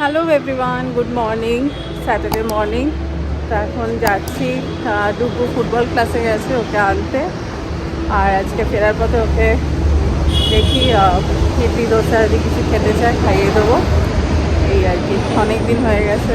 Hello everyone good morning Saturday morning তো এখন যাচ্ছি দুপুর ফুটবল ক্লাসে গেছে ওকে আনতে। আর আজকে ফেরার পথে ওকে দেখি ইডলি, দোসা, যদি কিছু খেতে চায়, খাইয়ে দেবো। এই আর কি অনেক দিন হয়ে গেছে।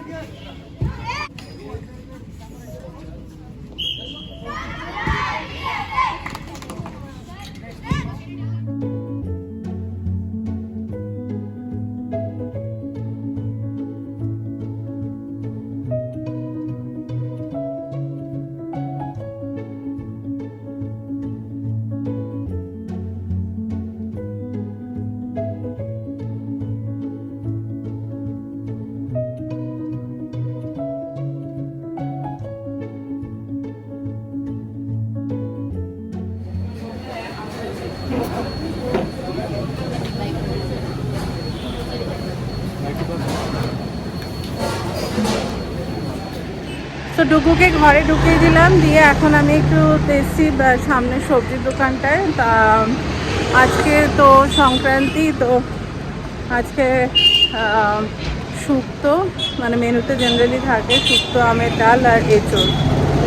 ハハハハ! তো ডুকুকে ঘরে ঢুকিয়ে দিলাম, দিয়ে এখন আমি একটু বা- সামনে সবজির দোকানটায়। তা, আজকে তো সংক্রান্তি, তো আজকে শুক্তো মানে মেনুতে জেনারেলি থাকে শুক্তো, আমের ডাল আর এঁচড়।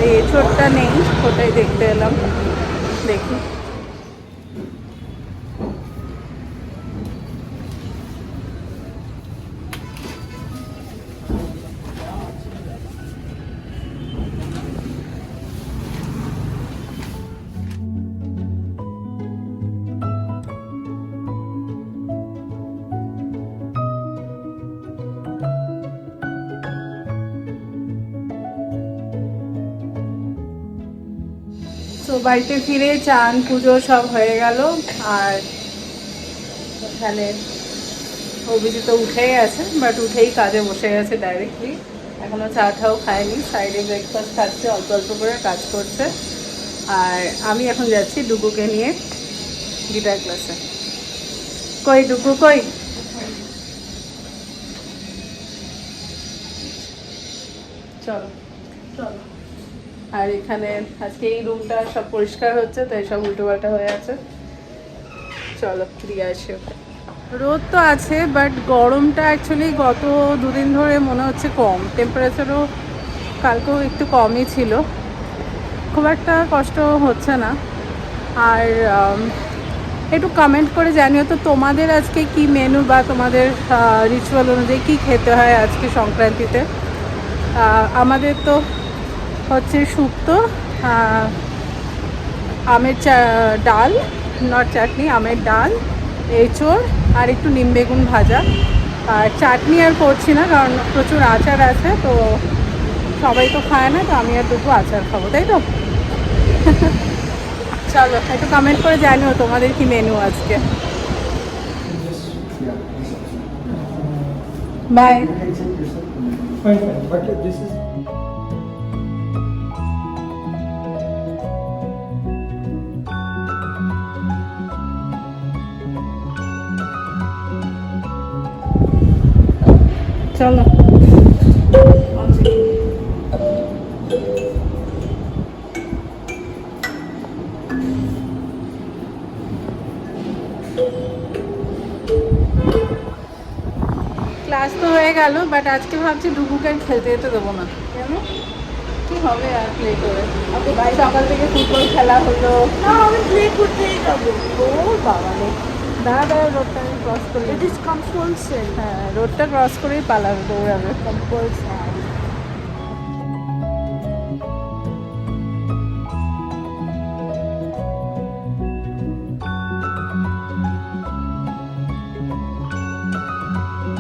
এই এঁচড়টা নেই, ওটাই দেখতে এলাম। দেখি। তো বাড়িতে ফিরে চান, পুজো সব হয়ে গেল আর এখানে অভিজিৎ তো উঠেই গেছে বাট উঠেই কাজে বসে গেছে ডাইরেক্টলি এখনও চা ঠাও খায়নি সাইডে ব্রেকফাস্ট খাচ্ছে অল্প অল্প করে কাজ করছে। আর আমি এখন যাচ্ছি ডুগুকে নিয়ে গিটার ক্লাসে। কই ডুগু কই? চলো চলো। আর এখানে আজকে এই রুমটা সব পরিষ্কার হচ্ছে, তাই সব উল্টোপাল্টা হয়ে আছে। চলো দিয়ে আসি রোদ তো আছে বাট গরমটা অ্যাকচুয়ালি গত দুদিন ধরে মনে হচ্ছে কম। টেম্পারেচারও কালকেও একটু কমই ছিল। খুব একটা কষ্ট হচ্ছে না। আর একটু কমেন্ট করে জানিও তো, তোমাদের আজকে কি মেনু বা তোমাদের রিচুয়াল অনুযায়ী কী খেতে হয় আজকে সংক্রান্তিতে? আমাদের তো হচ্ছে শুক্তো আমের ডাল নট চাটনি, আমের ডাল, এঁচড় আর একটু নিম বেগুন ভাজা। আর চাটনি আর করছি না কারণ প্রচুর আচার আছে, তো সবাই তো খায় না, তো আমি আর দুটো আচার খাব, তাই তো? চলো, একটু কমেন্ট করে জানিও তোমাদের কি মেনু আজকে। বাই চলো ক্লাস তো হয়ে গেল বাট আজকে ভাবছি ডুবুকে খেলতে যেতে দেবো না। কেন? কি হবে আর প্লে করে? আচ্ছা, বাড়ি সকাল থেকে ফুটবল খেলা হলো। প্লে করতেই যাব। বাবা দাঁড়া দাঁড়া রোডটা আমি ক্রস করি ইট ইজ কম্পালসারি হ্যাঁ রোডটা ক্রস করেই পালাবে দৌড়াবে। কম্পালসারি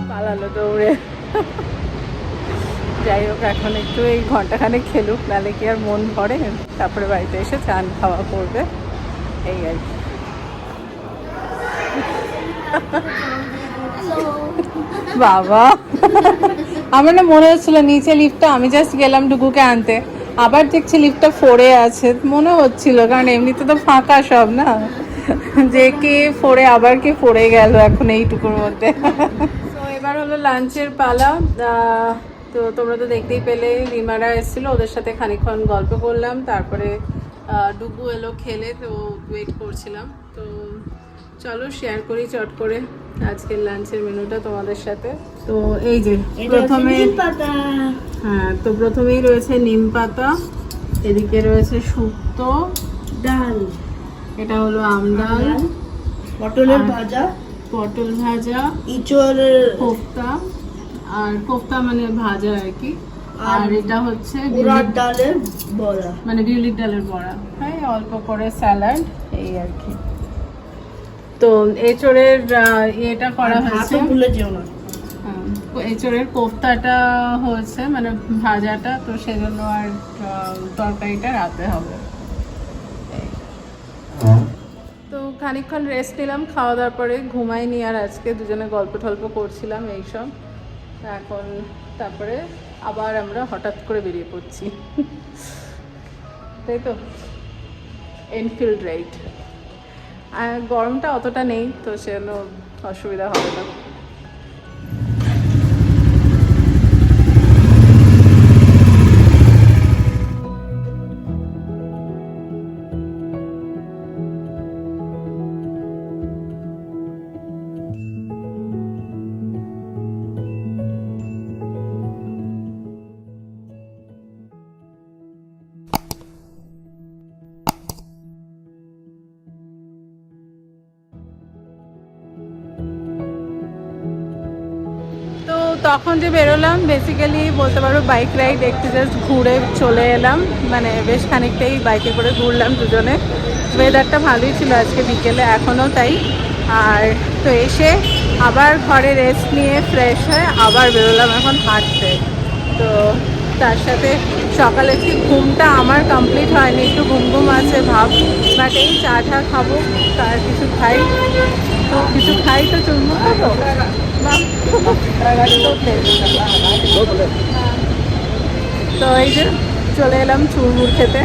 পালালো দৌড়ে। যাই হোক এখন একটু এই ঘন্টাখানে খেলুক নাহলে কি আর মন ভরে? তারপরে বাড়িতে এসে চান খাওয়া করবে। এই আর কি। বাবা। আমার না মনে হচ্ছিল নিচে লিফটটা আমি জাস্ট গেলাম ডুগুকে আনতে। আবার দেখছি লিফটটা ফোরে আছে, মনে হচ্ছিল, কারণ এমনিতে তো ফাঁকা সব না? যে কে ফোরে আবার কে ফোরে গেল এখন এইটুকুর মধ্যে। তো এবার হলো লাঞ্চের পালা। তো তোমরা তো দেখতেই পেলে, রিমারা এসেছিল, ওদের সাথে খানিকক্ষণ গল্প করলাম, তারপরে ডুগু এলো খেলে, তো ওয়েট করছিলাম। চলো শেয়ার করি চট করে আজকের লাঞ্চের মেনুটা তোমাদের সাথে। তো এই যে প্রথমে হ্যাঁ তো প্রথমেই রয়েছে নিম পাতা এদিকে রয়েছে শুক্তো ডাল এটা হলো আমডাল পটলের ভাজা পটল ভাজা ইঁচড়ের কোফতা আর কোফতা মানে ভাজা আর কি আর এটা হচ্ছে উড়ার বিউলি- ডালের বড়া। মানে বিউলির ডালের বড়া। হ্যাঁ অল্প করে স্যালাড এই আর কি। তো আহ, ইয়েটা করা হয়েছে। ভুলে যেও না। এঁচড়ের কোফতাটা হয়েছে মানে ভাজাটা তো সেজন্য আর তরকারিটা রাতে হবে। তো খানিকক্ষণ রেস্ট নিলাম খাওয়া দাওয়ার পরে ঘুমাইনি আর আজকে দুজনে গল্প টল্প করছিলাম এইসব। এখন তারপরে আবার আমরা হঠাৎ করে বেরিয়ে পড়ছি। তাই তো? এনফিল্ড রাইড আর গরমটা অতটা নেই তো সেজন্য অসুবিধা হবে না। তখন যে বেরোলাম বেসিক্যালি বলতে পারো বাইক রাইড একটু জাস্ট ঘুরে চলে এলাম। মানে বেশ খানিকটাই বাইকে করে ঘুরলাম দুজনে। ওয়েদারটা ভালোই ছিল আজকে বিকেলে এখনও তাই। আর তো এসে আবার ঘরে রেস্ট নিয়ে ফ্রেশ হয়ে আবার বেরোলাম এখন হাঁটতে। তো তার সাথে সকালে কি ঘুমটা আমার কমপ্লিট হয়নি, একটু ঘুম ঘুম আছে ভাব। বাট এই চা খাব, তার কিছু খাই। তো কিছু খাই তো চুমবো খাব। তো এই যে চলে এলাম চুরমুর খেতে।